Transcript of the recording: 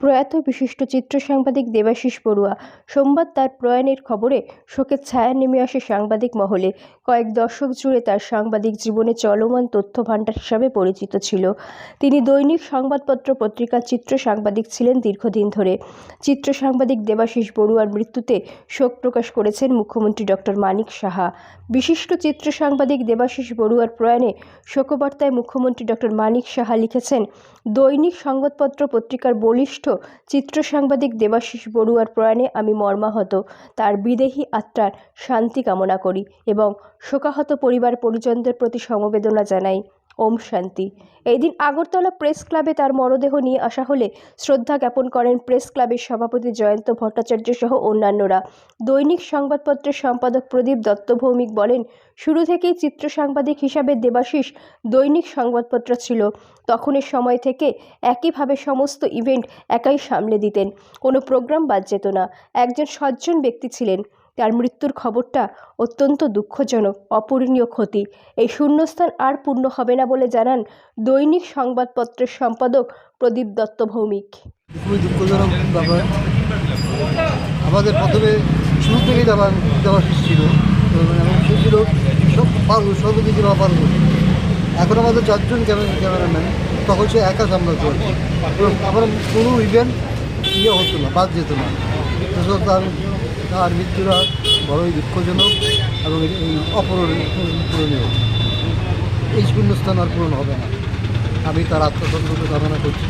প্রয়াত বিশিষ্ট চিত্র সাংবাদিক দেবাশিস বড়ুয়া। সোমবার তার প্রয়াণের খবরে শোকের ছায়া নেমে আসে সাংবাদিক মহলে। কয়েক দশক জুড়ে তার সাংবাদিক জীবনে চলমান তথ্য ভাণ্ডার হিসাবে পরিচিত ছিল। তিনি দৈনিক সংবাদপত্র পত্রিকার চিত্র সাংবাদিক ছিলেন দীর্ঘদিন ধরে। চিত্র সাংবাদিক দেবাশিস বড়ুয়ার মৃত্যুতে শোক প্রকাশ করেছেন মুখ্যমন্ত্রী ডক্টর মানিক সাহা। বিশিষ্ট চিত্র সাংবাদিক দেবাশিস বড়ুয়ার প্রয়াণে শোকবার্তায় মুখ্যমন্ত্রী ডক্টর মানিক সাহা লিখেছেন, দৈনিক সংবাদপত্র পত্রিকার বলিষ্ঠ চিত্র সাংবাদিক দেবাশিস বড়ুয়ার প্রয়াণে আমি মর্মাহত। তার বিদেহী আত্মার শান্তি কামনা করি এবং শোকাহত পরিবার পরিজনদের প্রতি সমবেদনা জানাই। ওম শান্তি। এই দিন আগরতলা প্রেস ক্লাবে তার মরদেহ নিয়ে আসা হলে শ্রদ্ধা জ্ঞাপন করেন প্রেস ক্লাবের সভাপতি জয়ন্ত ভট্টাচার্য সহ অন্যান্যরা। দৈনিক সংবাদপত্রের সম্পাদক প্রদীপ দত্ত ভৌমিক বলেন, শুরু থেকেই চিত্র সাংবাদিক হিসাবে দেবাশিস দৈনিক সংবাদপত্র ছিল। তখনের সময় থেকে একইভাবে সমস্ত ইভেন্ট একাই সামলে দিতেন। কোনো প্রোগ্রাম বাদ যেত না। একজন সজ্জন ব্যক্তি ছিলেন। তার মৃত্যুর খবরটা অত্যন্ত দুঃখজনক, অপূরণীয় ক্ষতি। এই শূন্যস্থান আর পূর্ণ হবে না বলে জানান দৈনিক সংবাদপত্রের সম্পাদক প্রদীপ দত্ত ভৌমিক। খুবই দুঃখজনক ব্যাপার। আমাদের প্রথমে শুরু থেকেই দেওয়া দেওয়া ছিল। সে ছিল সব পারল সর্বদিকে বা পারল এখন আমাদের চারজন ক্যামেরা, ক্যামেরাম্যান, তখন সে একা হতো এবং আমার কোনো ইভেন্ট ইয়ে হতো না, বাদ যেত না। তার তার মৃত্যুরা বড়ই দুঃখজনক এবং অপূরণীয় পূরণীয়। এই শূন্যস্থান আর পূরণ হবে না। আমি তার আত্মসন্তোষ কামনা করছি।